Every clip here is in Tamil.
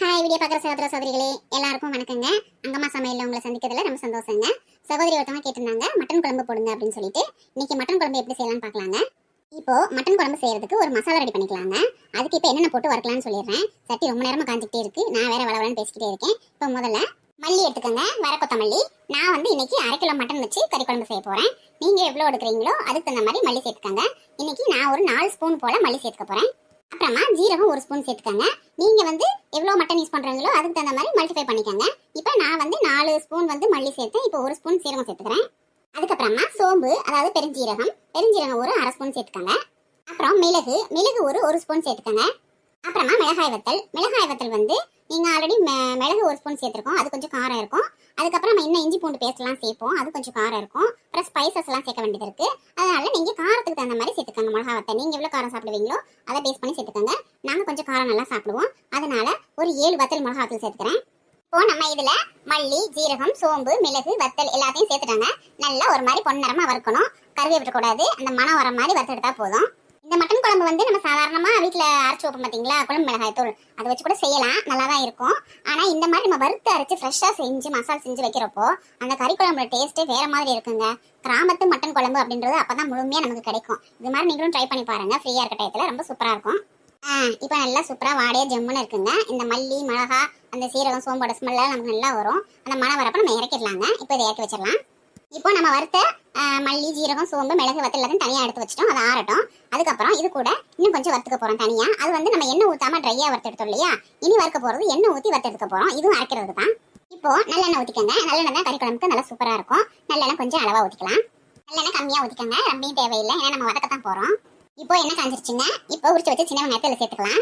ஹாய் வீடியோ பார்க்குற சகோதர சகோதரிகளே எல்லாருக்கும் வணக்கங்க. அங்கம்மா சமையலில் உங்களை சந்திக்கிறதுல ரொம்ப சந்தோஷங்க. சகோதரி ஒருத்தவங்க கேட்டிருந்தாங்க மட்டன் குழம்பு போடுங்க அப்படின்னு சொல்லிட்டு. இன்னைக்கு மட்டன் குழம்பு எப்படி செய்யலாம்னு பார்க்கலாங்க. இப்போ மட்டன் குழம்பு செய்யறதுக்கு ஒரு மசாலா ரெடி பண்ணிக்கலாங்க. அதுக்கு இப்போ என்னென்ன போட்டு வறுக்கலாம்னு சொல்லிடுறேன். சட்டி ரொம்ப நேரமாக காஞ்சிக்கிட்டே இருக்கு. நான் வேற வளவலன்னு பேசிக்கிட்டே இருக்கேன். இப்போ முதல்ல மல்லி எடுத்துக்கோங்க. வர கொத்தமல்லி. நான் வந்து இன்னைக்கு அரை கிலோ மட்டன் வச்சு கறி குழம்பு செய்ய போறேன். நீங்க எவ்வளோ எடுக்கிறீங்களோ அதுக்கு தகுந்த மாதிரி மல்லி சேர்த்துக்கோங்க. இன்னைக்கு நான் ஒரு நாலு ஸ்பூன் போல் மல்லி சேர்த்துக்க போறேன். அப்புறமா ஜீரகம் ஒரு ஸ்பூன் சேர்த்துக்கோங்க. நீங்கள் வந்து எவ்வளோ மட்டன் யூஸ் பண்ணுறீங்களோ அதுக்கு தகுந்த மாதிரி மல்டிஃபை பண்ணிக்கோங்க. இப்போ நான் வந்து நாலு ஸ்பூன் வந்து மல்லி சேர்த்தேன் இப்போ ஒரு ஸ்பூன் சீரகம் சேர்த்துக்கிறேன். அதுக்கப்புறமா சோம்பு அதாவது பெருஞ்சீரகம் பெருஞ்சீரகம் ஒரு அரை ஸ்பூன் சேர்த்துக்கோங்க. அப்புறம் மிளகு மிளகு ஒரு ஒரு ஸ்பூன் சேர்த்துக்கோங்க. அப்புறமா மிளகாய் வத்தல் மிளகாய் வத்தல் வந்து நீங்கள் ஆல்ரெடி மிளகு ஒரு ஸ்பூன் சேர்த்துருக்கோம். அது கொஞ்சம் காரம் இருக்கும். அதுக்கப்புறம் நம்ம இன்னும் இஞ்சி பூண்டு பேஸ்ட்லாம் சேர்ப்போம். அது கொஞ்சம் காரம் இருக்கும். அப்புறம் ஸ்பைசஸ் எல்லாம் சேர்க்க வேண்டியது இருக்குது அதனால் நீங்கள் காரத்துக்கு தகுந்த மாதிரி சேர்த்துக்கோங்க மிளகா வத்தல் நீங்கள் எவ்வளோ காரம் சாப்பிடுவீங்களோ அதை பேஸ் பண்ணி சேர்த்துக்கோங்க. நாங்கள் கொஞ்சம் காரம் நல்லா சாப்பிடுவோம். அதனால் ஒரு ஏழு வத்தல் மிளகா வத்தல் சேர்த்துக்கிறேன். இப்போ நம்ம இதுல மல்லி ஜீரகம் சோம்பு மிளகு வத்தல் எல்லாத்தையும் சேர்த்துட்டாங்க. நல்லா ஒரு மாதிரி பொன்னரமா வறுக்கணும். கருவி விட்டுறக்கூடாது அந்த மனம் வர மாதிரி வறுத்தெடுத்தா போதும். இந்த மட்டன் குழம்பு வந்து நம்ம சாதாரணமாக வீட்டில் அரைச்சி வைப்போம் பார்த்தீங்களா குழம்பு மிளகாய் தூள். அதை வச்சு கூட செய்யலாம். நல்லா தான் இருக்கும். ஆனா இந்த மாதிரி நம்ம வறுத்து அரைச்சு ஃப்ரெஷ்ஷாக செஞ்சு மசாலா செஞ்சு வைக்கிறப்போ அந்த கறி குழம்புல டேஸ்ட்டே வேற மாதிரி இருக்குங்க. கிராமத்து மட்டன் குழம்பு அப்படின்றது அப்போ தான் முழுமையாக நமக்கு கிடைக்கும். இது மாதிரி நீங்களும் ட்ரை பண்ணி பாருங்க. ஃப்ரீயாக இருக்க டயத்தில் ரொம்ப சூப்பரா இருக்கும். இப்போ நல்லா சூப்பரா வாடையா ஜம்முன்னு இருக்குங்க. இந்த மல்லி மிளகா அந்த சீரகம் சோம்போட ஸ்மெல்லாம் நமக்கு நல்லா வரும். அந்த மழை வரப்போ நம்ம இறக்கிடலாங்க. இப்போ இதை இறக்கி வச்சிடலாம். இப்போ நம்ம வறுத்த மல்லி ஜீரகம் சோம்பு மிளகு வத்தல் எல்லாத்தையும் தனியாக எடுத்து வச்சிட்டோம். அதை ஆறட்டும். அதுக்கப்புறம் இது கூட இன்னும் கொஞ்சம் வறுத்துக்க போறோம் தனியா. அது வந்து நம்ம எண்ணெய் ஊத்தாம ட்ரையாக வறுத்தெடுத்தோம் இல்லையா? இனி வறுக்க போறது எண்ணெய் ஊற்றி வறுத்தெடுக்க போறோம். இதுவும் அரைக்கிறது தான். இப்போ நல்லெண்ணெய் ஊற்றிக்கோங்க நல்லெண்ணெய் தான் கறி குழம்புக்கு நல்லா சூப்பரா இருக்கும். நல்லெண்ணெய் கொஞ்சம் அளவா ஊத்திக்கலாம். நல்லெண்ணெய் கம்மியா ஊத்திக்கங்க. ரொம்பவும் தேவையில்லை. ஏன்னா நம்ம வதக்க தான் போறோம். இப்போ என்ன காஞ்சிருச்சுங்க. இப்போ உரிச்சு வச்சு சின்ன வெங்காயத்தில் சேர்த்துக்கலாம்.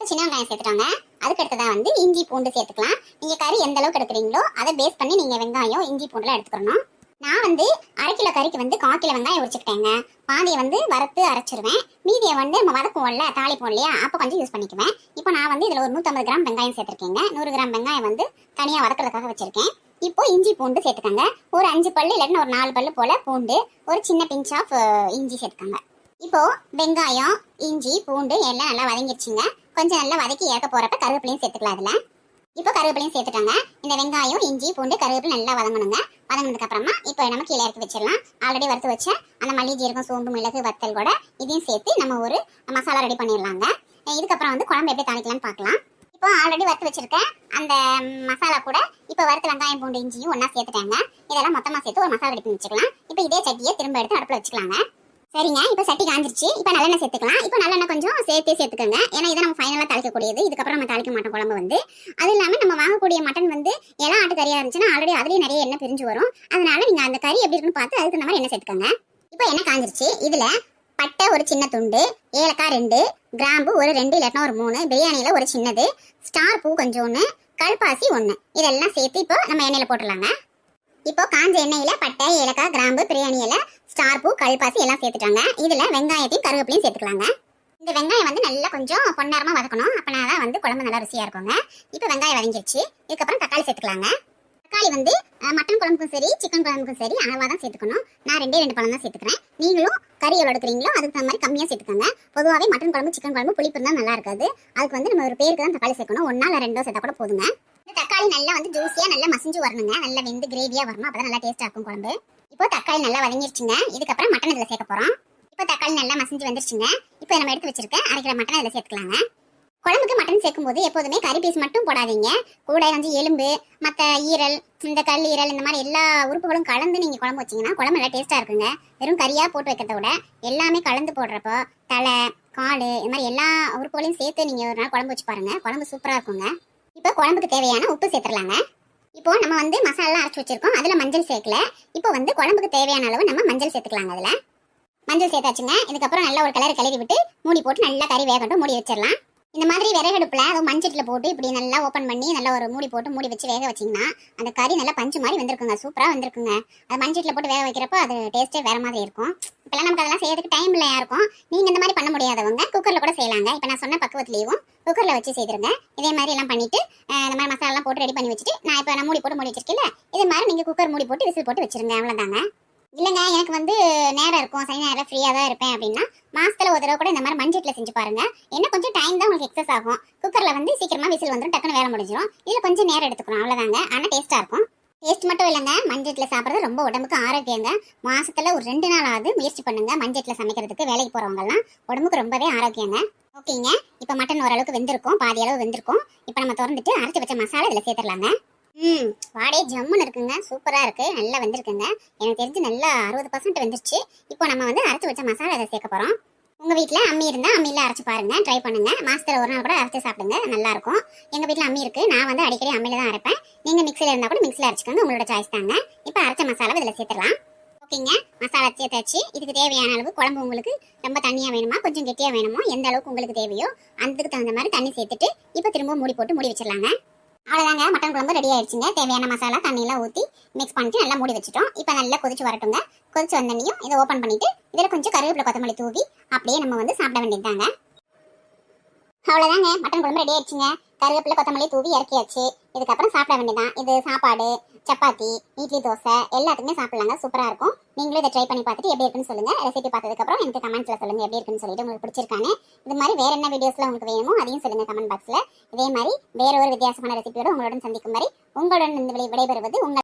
சின்ன வெங்காயம் சேர்த்துட்டாங்க. அதுக்கு அடுத்ததா வந்து இஞ்சி பூண்டு சேர்த்துக்கலாம். நீங்க கறி எந்த அளவுக்கு எடுக்கிறீங்களோ அதை பேஸ் பண்ணி நீங்க வெங்காயம் இஞ்சி பூண்டுலாம் எடுத்துக்கணும். நான் வந்து அரை கிலோ கறிக்கு வந்து கால் கிலோ வெங்காயம் உரிச்சுக்கிட்டேங்க. பாதியை வந்து வறுத்து அரைச்சிருவேன். மீதியை வந்து நம்ம வதக்குவோம்ல தாளிப்போம் இல்லையா? அப்போ கொஞ்சம் யூஸ் பண்ணிக்குவேன். இப்போ நான் வந்து இதில் ஒரு நூற்றம்பது கிராம் வெங்காயம் சேர்த்துருக்கேங்க. நூறு கிராம் வெங்காயம் வந்து தனியாக வதக்கிறதுக்காக வச்சுருக்கேன். இப்போ இஞ்சி பூண்டு சேர்த்துக்கங்க. ஒரு அஞ்சு பல்லு இல்லைன்னா ஒரு நாலு பல்லு போல் பூண்டு ஒரு சின்ன பிஞ்ச் ஆஃப் இஞ்சி சேர்த்துக்கங்க. இப்போ வெங்காயம் இஞ்சி பூண்டு எல்லாம் நல்லா வதங்கிடுச்சுங்க கொஞ்சம் நல்லா வதக்கி இறக்க போறப்ப கருவேப்பிலையும் சேர்த்துக்கலாம் அதில் இப்போ கருவேப்பிலையும் சேர்த்துட்டாங்க இந்த வெங்காயம் இஞ்சி பூண்டு கருவேப்பிலை நல்லா வதங்கணுங்க. வதங்கினதுக்கு அப்புறமா இப்போ நம்ம கீழே இறக்கி வச்சிடலாம். ஆல்ரெடி வறுத்து வச்ச அந்த மல்லி ஜீரகம் சோம்பு மிளகு வத்தல் கூட இதையும் சேர்த்து நம்ம ஒரு மசாலா ரெடி பண்ணிடலாங்க. இதுக்கப்புறம் வந்து குழம்பு எப்படி தாளிக்கலாம்னு பார்க்கலாம். இப்போ ஆல்ரெடி வறுத்து வச்சிருக்க அந்த மசாலா கூட இப்போ வறுத்து வெங்காயம் பூண்டு இஞ்சியும் ஒன்றா சேர்த்துட்டாங்க. இதெல்லாம் மொத்தமாக சேர்த்து ஒரு மசாலா ரெடி பண்ணி வச்சுக்கலாம். இப்போ இதே சட்டியை திரும்ப எடுத்து அடுப்பில் வச்சுக்கலாங்க. சரிங்க இப்போ சட்டி காஞ்சிருச்சு. இப்போ நல்லெண்ணெய் சேர்த்துக்கலாம். இப்போ நல்லெண்ணெய் கொஞ்சம் சேர்த்தே சேர்த்துக்கோங்க. ஏன்னா இதை நம்ம ஃபைனலாக தாளிக்கக்கூடியது. இதுக்கப்புறம் நம்ம தாளிக்க மாட்டோம் குழம்பு வந்து. அது இல்லாமல் நம்ம வாங்கக்கூடிய மட்டன் வந்து எல்லா ஆட்டு கறியாக இருந்துச்சுன்னா ஆல்ரெடி அதுலேயே நிறைய எண்ணெய் பிரிஞ்சு வரும். அதனால நீங்கள் அந்த கறி எப்படி இருக்குன்னு பார்த்து அதுக்கு மாதிரி எண்ணெய் சேர்த்துக்கோங்க. இப்போ எண்ணெய் காஞ்சிருச்சு. இதில் பட்டை ஒரு சின்ன துண்டு ஏலக்காய் ரெண்டு கிராம்பு ஒரு ரெண்டு இல்லாட்டினா ஒரு மூணு பிரியாணியில் ஒரு சின்னது ஸ்டார் பூ கொஞ்சம் ஒன்று கல்பாசி ஒன்று இதெல்லாம் சேர்த்து இப்போ நம்ம எண்ணெயில் போட்டுடலாங்க. இப்போ காஞ்ச எண்ணெயில் பட்டை ஏலக்காய் கிராம்பு பிரியாணி இலை ஸ்டார் பூ கல்பாசி எல்லாம் சேர்த்துட்டாங்க. இதுல வெங்காயத்தையும் கருவேப்பிலையும் சேர்த்துக்கலாங்க. இந்த வெங்காயம் வந்து நல்லா கொஞ்சம் பொன்னரமா வதக்கணும். அப்பனா தான் வந்து குழம்பு நல்லா ருசியா இருக்குங்க. இப்போ வெங்காயம் வதங்கிடுச்சு இதுக்கப்புறம் தக்காளி சேர்த்துக்கலாங்க. தக்காளி வந்து மட்டன் குழம்புக்கும் சரி சிக்கன் குழம்புக்கும் சரி அளவாக தான் சேர்த்துக்கணும். நான் ரெண்டே ரெண்டு பழம் தான் சேர்த்துக்கிறேன். நீங்களும் கறி எவ்வளோ எடுக்கிறீங்களோ அதுக்கு தகுந்த மாதிரி கம்மியாக சேர்த்துக்கோங்க. பொதுவாகவே மட்டன் குழம்பு சிக்கன் குழம்பு புளிப்பு இருந்தால் நல்லா இருக்காது. அதுக்கு வந்து நம்ம ஒரு பேருக்கு தான் தக்காளி சேர்க்கணும். ஒன்றா இல்லை ரெண்டோ சேர்த்தா கூட போதுங்க. இந்த தக்காளி நல்லா வந்து ஜூஸியா நல்லா மசிஞ்சு வரணுங்க. நல்லா வெந்து கிரேவியா வரணும். அப்பதான் நல்லா டேஸ்ட்டாக இருக்கும் குழம்பு. இப்போ தக்காளி நல்லா வதங்கிருச்சுங்க. இதுக்கப்புறம் மட்டன் இதில் சேர்க்க போகிறோம் இப்போ தக்காளி நல்லா மசிஞ்சு வந்துருச்சுங்க. இப்போ நம்ம எடுத்து வச்சிருக்க அரைக்கிற மட்டன் இதில் சேர்த்துக்கலாங்க. குழம்புக்கு மட்டன் சேர்க்கும்போது எப்போதுமே கறி பீஸ் மட்டும் போடாதீங்க. கூட வந்து எலும்பு மற்ற ஈரல் இந்த கல் ஈரல் இந்த மாதிரி எல்லா உறுப்புகளும் கலந்து நீங்கள் குழம்பு வச்சீங்கன்னா குழம்பு நல்லா டேஸ்ட்டாக இருக்குங்க. வெறும் கறியாக போட்டு வைக்கிறத விட எல்லாமே கலந்து போடுறப்போ தலை கால் இது மாதிரி எல்லா உறுப்புகளையும் சேர்த்து நீங்கள் ஒரு நாள் குழம்பு வச்சு பாருங்க. குழம்பு சூப்பராக இருக்குங்க. இப்போ குழம்புக்கு தேவையான உப்பு சேர்த்துடலாங்க. இப்போ நம்ம வந்து மசாலா அரைச்சி வச்சிருக்கோம். அதில் மஞ்சள் சேர்க்கல. இப்போ வந்து குழம்புக்கு தேவையான அளவு நம்ம மஞ்சள் சேர்த்துக்கலாங்க அதில். மஞ்சள் சேர்த்தாச்சுங்க. இதுக்கப்புறம் நல்லா ஒரு கலர் கிளறி விட்டு மூடி போட்டு நல்லா கறி வேகட்டும். மூடி வச்சிடலாம். இந்த மாதிரி விறகடுப்புல அதுவும் மஞ்சட்டில் போட்டு இப்படி நல்லா ஓப்பன் பண்ணி நல்லா ஒரு மூடி போட்டு மூடி வச்சு வேக வச்சிங்கன்னா அந்த கறி நல்லா பஞ்சு மாதிரி வந்திருக்குங்க. சூப்பரா வந்திருக்குங்க. அது மஞ்சட்டில் போட்டு வேக வைக்கிறப்போ அது டேஸ்ட்டே வேற மாதிரி இருக்கும். இப்பெல்லாம் நமக்கு அதெல்லாம் செய்யறதுக்கு டைம் இல்லையா இருக்கும். நீங்க இந்த மாதிரி பண்ண முடியாதவங்க குக்கர்ல கூட செய்யலாங்க. இப்போ நான் சொன்ன பக்குவத்துலேயும் குக்கர்ல வச்சு செய்திருங்க. இதே மாதிரி எல்லாம் பண்ணிட்டு இந்த மாதிரி மசாலா போட்டு ரெடி பண்ணி வச்சுட்டு நான் இப்போ நான் மூடி போட்டு மூடி வச்சிருக்கேன் இதே மாதிரி நீங்க குக்கர் மூடி போட்டு விசில் போட்டு வச்சிருங்க. அவ்வளோதாங்க இல்லைங்க எனக்கு வந்து நேரம் இருக்கும். சனி நேரம் ஃப்ரீயாக தான் இருப்பேன் அப்படின்னா மாசத்துல ஒரு தடவை கூட இந்த மாதிரி மஞ்சட்டில் செஞ்சு பாருங்க. என்ன கொஞ்சம் டைம் தான் உங்களுக்கு எக்ஸஸ் ஆகும். குக்கரில் வந்து சீக்கிரமாக விசில் வந்துடும் டக்குன்னு வேலை முடிஞ்சிடும் இதில் கொஞ்சம் நேரம் எடுத்துக்கணும். அவ்வளோதாங்க ஆனால் டேஸ்ட்டாக இருக்கும். டேஸ்ட் மட்டும் இல்லைங்க. மஞ்சட்டில் சாப்பிட்றது ரொம்ப உடம்புக்கு ஆரோக்கியங்க. மாசத்துல ஒரு ரெண்டு நாளாவது முயற்சி பண்ணுங்க. மஞ்சட்டில் சமைக்கிறதுக்கு வேலைக்கு போகிறவங்கலாம் உடம்புக்கு ரொம்பவே ஆரோக்கியங்க. ஓகேங்க. இப்போ மட்டன் ஓரளவுக்கு வெந்திருக்கும். பாதி அளவு வெந்திருக்கும். இப்போ நம்ம திறந்துட்டு அரைச்சி வச்ச மசாலா இதில் சேர்த்துடலாங்க. ம் வாடகை ஜம்முன்னு இருக்குங்க. சூப்பராக இருக்கு. நல்லா வந்திருக்குங்க. எனக்கு தெரிஞ்சு நல்லா அறுபது பர்சன்ட் வந்துருச்சு. இப்போ நம்ம வந்து அரைச்சி வச்ச மசாலா இதை சேர்க்க போகிறோம் உங்கள் வீட்டில் அம்மி இருந்தால் அம்மியில் அரைச்சி பாருங்க. ட்ரை பண்ணுங்க. மாசத்துல ஒரு நாள் கூட அரைச்சி சாப்பிடுங்க. நல்லாயிருக்கும் எங்கள் வீட்டில் அம்மி இருக்கு. நான் வந்து அடிக்கடி அம்மியில் தான் அரைப்பேன். நீங்கள் மிக்சியில் இருந்தால் கூட மிக்சியில் அரைச்சிக்கோங்க. உங்களோட சாய்ஸ் தாங்க. இப்போ அரைச்ச மசாலாவை இதில் சேர்த்துடலாம். ஓகேங்க. மசாலா சேர்த்தாச்சு. இதுக்கு தேவையான அளவு குழம்பு உங்களுக்கு ரொம்ப தண்ணியாக வேணுமா? கொஞ்சம் கெட்டியாக வேணுமோ? எந்த அளவுக்கு உங்களுக்கு தேவையோ அதுக்கு தகுந்த மாதிரி தண்ணி சேர்த்துட்டு இப்போ திரும்ப மூடி போட்டு மூடி வச்சிடலாங்க. அவ்வளோதாங்க மட்டன் குழம்பு ரெடி ஆயிடுச்சுங்க. தேவையான மசாலா தண்ணியெல்லாம் ஊற்றி மிக்ஸ் பண்ணிட்டு நல்லா மூடி வச்சுட்டோம். இப்போ நல்லா கொதிச்சு வரட்டுங்க. கொதிச்சு வந்தனையும் இதை ஓப்பன் பண்ணிட்டு இதில் கொஞ்சம் கருவேப்பிலை கொத்தமல்லி தூவி அப்படியே நம்ம வந்து சாப்பிட வேண்டியதுதாங்க. அவ்வளோதாங்க மட்டன் குழம்பு ரெடி ஆயிடுச்சுங்க. கருவேப்பிலை கொத்தமல்லி தூவி இறக்கியாச்சு. இதுக்கப்புறம் சாப்பிட வேண்டியதான் இது சாப்பாடு சப்பாத்தி இட்லி தோசை எல்லாத்துக்குமே சாப்பிட்லாங்க. சூப்பராக இருக்கும். நீங்களும் இதை ட்ரை பண்ணி பார்த்துட்டு எப்படி இருக்குன்னு சொல்லுங்க. ரெசிபி பார்த்ததுக்கப்புறம் எனக்கு கமெண்ட்ஸில் சொல்லுங்க எப்படி இருக்குன்னு சொல்லிட்டு உங்களுக்கு பிடிச்சிருக்கானு இது மாதிரி வேற என்ன வீடியோஸ்ல உங்களுக்கு வேணுமோ அதையும் சொல்லுங்க கமெண்ட் பாக்ஸில் இதே மாதிரி வேற ஒரு வித்தியாசமான ரெசிபியோட உங்களுடன் சந்திக்கும் வரை உங்களுடன் இந்த விடை- விடைபெறுவது உங்கள்